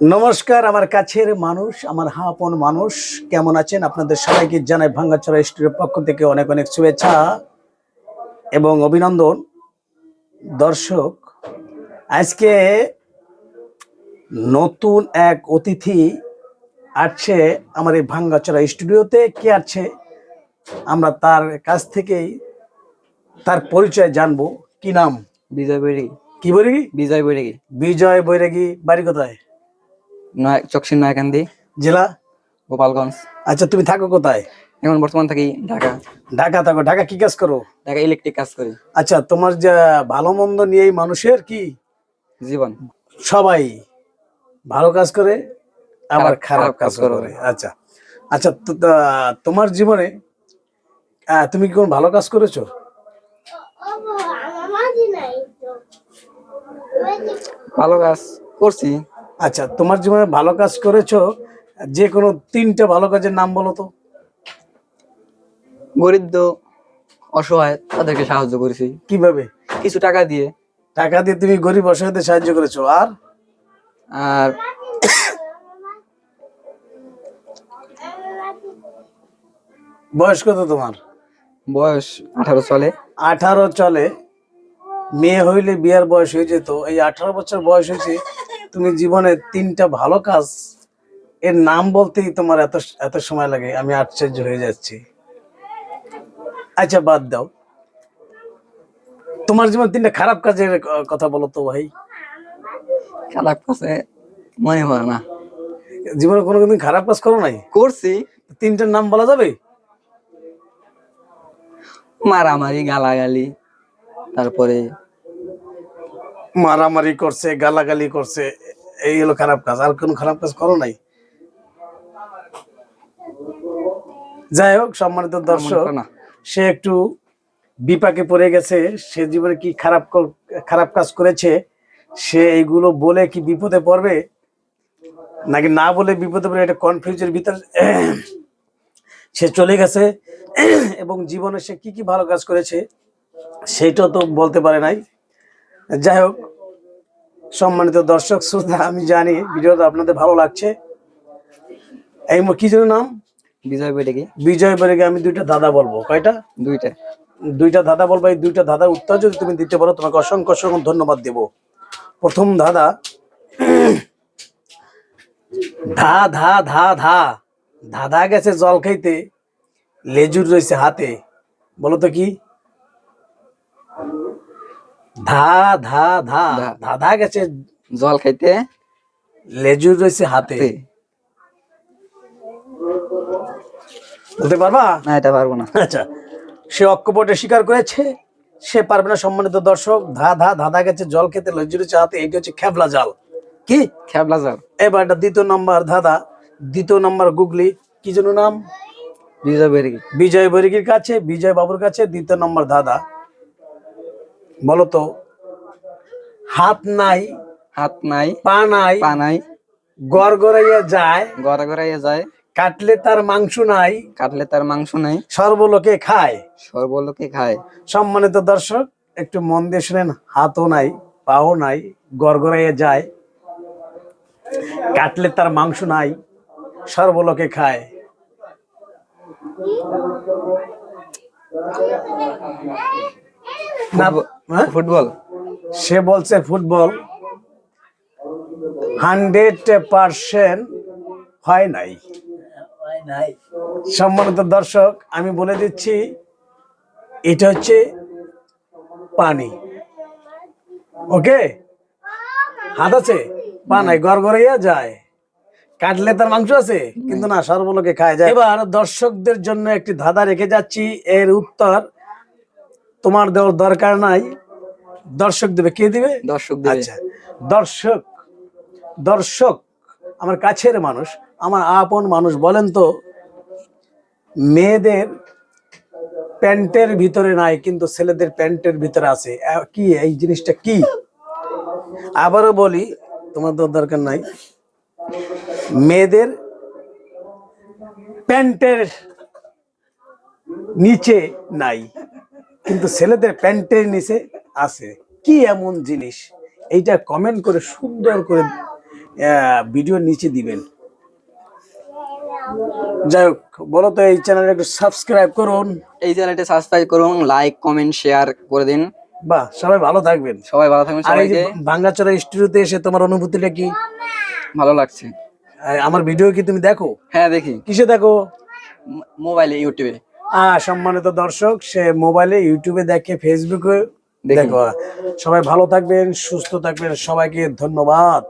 নমস্কার আমার কাছের মানুষ আমার হাপন মানুষ কেমন আছেন? আপনাদের সবাইকে জানাই ভাঙ্গাচড়া স্টুডিওর পক্ষ থেকে অনেক অনেক শুভেচ্ছা এবং অভিনন্দন। দর্শক আজকে নতুন এক অতিথি আসছে আমার এই ভাঙ্গাচড়া স্টুডিওতে। কে আছে আমরা তার কাছ থেকেই তার পরিচয় জানব। কি নাম? বিজয় বৈরাগী। কি বৈরাগী? বিজয় বৈরাগী। বিজয় বৈরাগী বাড়ি কোথায়? নয় চকশিন নয়কান্দি জেলা? গোপালগঞ্জ। আচ্ছা তুমি থাকো কোথায়? এখন বর্তমান থাকি ঢাকা। ঢাকা থাকো। ঢাকা কি কাজ করো? ঢাকা ইলেকট্রিক কাজ করি। আচ্ছা তোমার যে ভালো মন্দ নিয়েই মানুষের কি? জীবন। সবাই ভালো কাজ করে আবার খারাপ- কাজ করে। আচ্ছা। আচ্ছা তো- তা- তোমার জীবনে আহ, তুমি কি কোন ভালো কাজ করেছ? ভালো কাজ করছি। আচ্ছা তোমার জীবনে ভালো কাজ করেছ যে কোনো তিনটা ভালো কাজের নাম বলো তো। গরিব অসহায় তাদেরকে সাহায্য করেছি। কীভাবে? কিছু টাকা দিয়ে। টাকা দিয়ে তুমি গরিব অসহায়দের সাহায্য করেছ আর? আর বয়স কত তোমার? বয়স আঠারো চলে। আঠারো চলে। মেয়ে হইলে বিয়ার বয়স হয়ে যেত এই আঠারো বছর বয়স হয়েছে তুমি জীবনে তিনটা ভালো কাজ এর নাম বলতেই তোমার এত এত সময় লাগে আমি আশ্চর্য হয়ে যাচ্ছি। আচ্ছা বাদ দাও। তোমার জীবনে তিনটা খারাপ কাজের কথা বলো তো ভাই। খারাপ কাছে মনে হয় না। জীবনে কোনো দিন খারাপ কাজ করো নাই? করছি। তিনটার নাম বলা যাবে? মারামারি গালাগালি তারপরে মারামারি করছে গালাগালি করছে এই হলো খারাপ কাজ। আর কোনো খারাপ কাজ করো নাই? যাই হোক সম্মানিত দর্শক সে একটু বিপাকে পড়ে গেছে সে জীবনে কি খারাপ খারাপ কাজ করেছে সে এইগুলো বলে কি বিপদে পড়বে? নাকি না বলে বিপদে পড়বে এটা কনফিউজের ভিতর সে চলে গেছে এবং জীবনে সে কি কি ভালো কাজ করেছে সেটা তো বলতে পারে নাই। যাই হোক সম্মানিত দর্শক শ্রোতা আমি জানি ভিডিওটা আপনাদের ভালো লাগছে। এই কি যেন নাম? বিজয় বৈরাগী বিজয় বেরেগে আমি দুইটা দাদা বলব। কয়টা? দুইটা। দুইটা দাদা বলব। এই দুইটা দাদা উত্তর যদি তুমি দিতে পারো তোমাকে অসংখ্য অসংখ্য ধন্যবাদ দেব। প্রথম দাদা ধা ধা ধা ধা। ধাঁধা গেছে জল খাইতে লেজুর রয়েছে হাতে। বলো তো কি? ধা ধা ধা ধা। ধাঁধা গেছে। জল খাইতে? লেজুর রয়েছে হাতে। বলতে পারবা? না এটা পারব না। আচ্ছা সে অক্ষপটে স্বীকার করেছে সে পারবে না সম্মানিত দর্শক। ধা ধা ধাঁধা গেছে জল খেতে লজ্জুরি চাহাতে এইটা হচ্ছে খেবলা জাল। কি? খেবলা জাল। এবার এটা দ্বিতীয় নম্বর ধাঁধা দ্বিতীয় নম্বর গুগলি কি যেন নাম? বিজয় বৈরাগী। বিজয় বৈরাগীর কাছে বিজয় বাবুর কাছে দ্বিতীয় নম্বর ধাঁধা। বলো তো হাত নাই হাত নাই পা নাই পা নাই। গড় গড়াইয়া যায় গড়া গড়াইয়া যায়। কাটলে তার মাংস নাই কাটলে তার মাংস নাই। সর্বলোকে খায়। সর্বলোকে খায়। সম্মানিত দর্শক একটু মন দিয়ে শুনেন হাতও নাই পাও নাই গড়গড়াইয়ে যায়। কাটলে তার মাংস নাই সর্বলোকে খায়। না, ফুটবল- হ্যাঁ? সে বলছে ফুটবল হান্ড্রেড পার্সেন্ট হয় নাই। সম্মানিত দর্শক আমি বলে দিচ্ছি এটা হচ্ছে পানি। ওকে? হাত আছে? পা নাই গড়গড়াইয়া যায়। কাটলে তার মাংস আছে কিন্তু না সর্বলোকে খায় যায়। এবার দর্শকদের জন্য একটি ধাঁধা রেখে যাচ্ছি এর উত্তর তোমার দেওয়ার দরকার নাই। দর্শক দেবে কে দিবে? দর্শক আচ্ছা দর্শক দর্শক আমার কাছের মানুষ আমার আপন মানুষ বলেন তো মেয়েদের প্যান্টের ভিতরে নাই কিন্তু ছেলেদের প্যান্টের ভিতরে আছে। কি এই জিনিসটা কি? আবারও বলি তোমার তো দরকার নাই। মেয়েদের প্যান্টের নিচে নাই। কিন্তু ছেলেদের প্যান্টের নিচে আছে। কি এমন জিনিস? এইটা কমেন্ট করে সুন্দর করে ভিডিওর নিচে দিবেন। যাই হোক বলো তো এই চ্যানেল একটু সাবস্ক্রাইব করুন। এই চ্যানেলটি সাবস্ক্রাইব করুন লাইক কমেন্ট শেয়ার করে দিন। বাহ সবাই ভালো থাকবেন। সবাই ভালো থাকবেন সবাইকে। ভাঙ্গাচড়া স্টুডিওতে এসে তোমার অনুভূতিটা কি? ভালো লাগছে। আমার ভিডিও কি তুমি দেখো? হ্যাঁ দেখি। কিসে দেখো? মোবাইলে ইউটিউবে। সম্মানিত দর্শক সে মোবাইলে ইউটিউবে দেখে ফেসবুকে দেখি। দেখো সবাই ভালো থাকবেন সুস্থ থাকবেন সবাইকে ধন্যবাদ